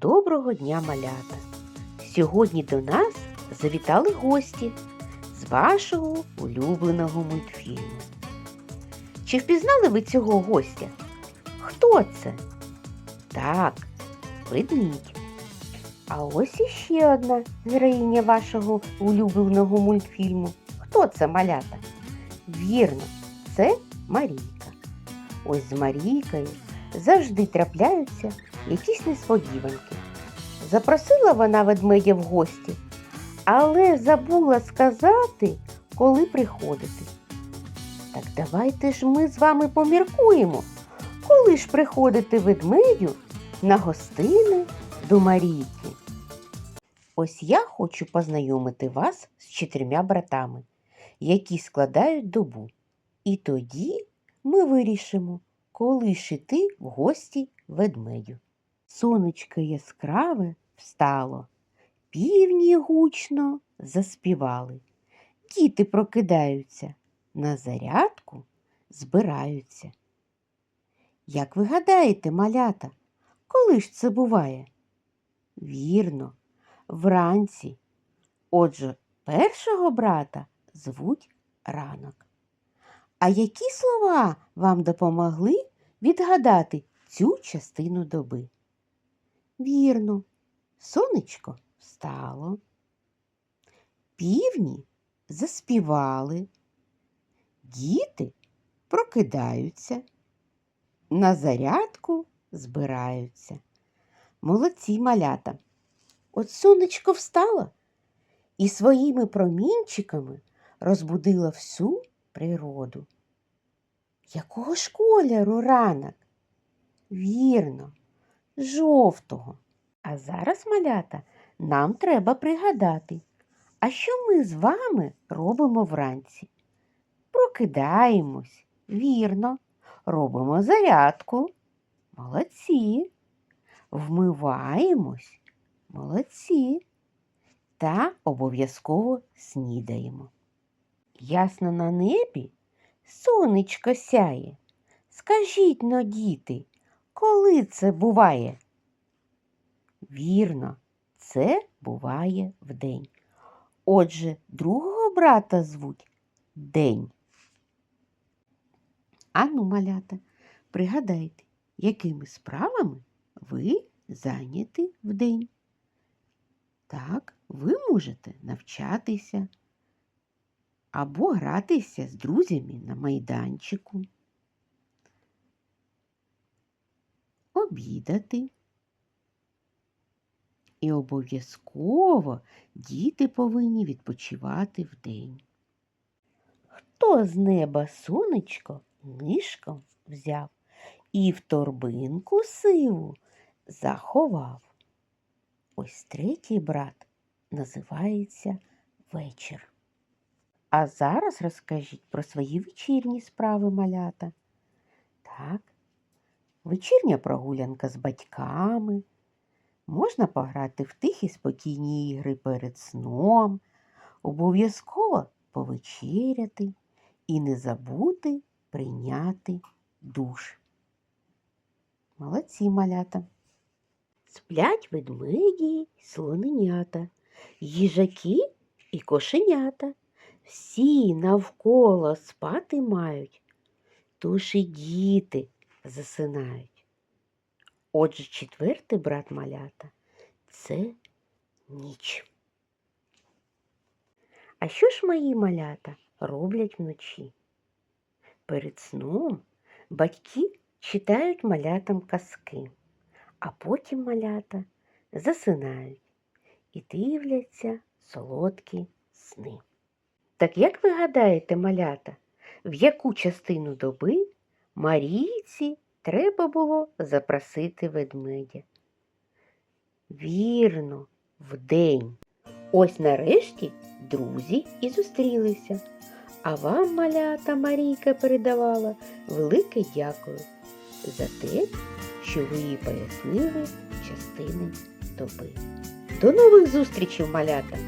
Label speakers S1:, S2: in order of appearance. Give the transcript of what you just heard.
S1: Доброго дня, малята! Сьогодні до нас завітали гості з вашого улюбленого мультфільму. Чи впізнали ви цього гостя? Хто це? Так, ведмідь. А ось іще одна героїня вашого улюбленого мультфільму. Хто це малята? Вірно, це Марійка. Ось з Марійкою завжди трапляються якісь несподіванки. Запросила вона ведмедя в гості, але забула сказати, коли приходити. Так давайте ж ми з вами поміркуємо, коли ж приходити ведмедю на гостини до Марійки. Ось я хочу познайомити вас з чотирма братами, які складають добу. І тоді ми вирішимо, коли ж іти в гості ведмедю. Сонечко яскраве встало, півні гучно заспівали. Діти прокидаються, на зарядку збираються. Як ви гадаєте, малята, коли ж це буває? Вірно, вранці. Отже, першого брата звуть ранок. А які слова вам допомогли відгадати цю частину доби? Вірно, сонечко встало, півні заспівали, діти прокидаються, на зарядку збираються. Молодці малята. От сонечко встало і своїми промінчиками розбудило всю природу. Якого ж кольору ранок? Вірно, жовтого. А зараз, малята, нам треба пригадати, а що ми з вами робимо вранці? Прокидаємось, вірно, робимо зарядку. Молодці. Вмиваємось, молодці. Та обов'язково снідаємо. Ясно на небі сонечко сяє. Скажіть но, діти, коли це буває? Вірно, це буває вдень. Отже, другого брата звуть День. Ану, малята, пригадайте, якими справами ви зайняті вдень. Так, ви можете навчатися або гратися з друзями на майданчику, обідати. І обов'язково діти повинні відпочивати вдень. Хто з неба сонечко нишком взяв і в торбинку сиву заховав? Ось третій брат називається вечір. А зараз розкажіть про свої вечірні справи малята. Так, вечірня прогулянка з батьками. Можна пограти в тихі спокійні ігри перед сном, обов'язково повечеряти і не забути прийняти душ. Молодці малята. Сплять ведмеді слоненята, їжаки і кошенята. Всі навколо спати мають, тож і діти засинають. Отже, четвертий брат малята це ніч. А що ж мої малята роблять вночі? Перед сном батьки читають малятам казки, а потім малята засинають і дивляться солодкі сни. Так як ви гадаєте, малята, в яку частину доби Марійці треба було запросити ведмедя? Вірно, вдень. Ось нарешті друзі і зустрілися. А вам, малята Марійка передавала велике дякую за те, що ви їй пояснили частини доби. До нових зустрічей, малята!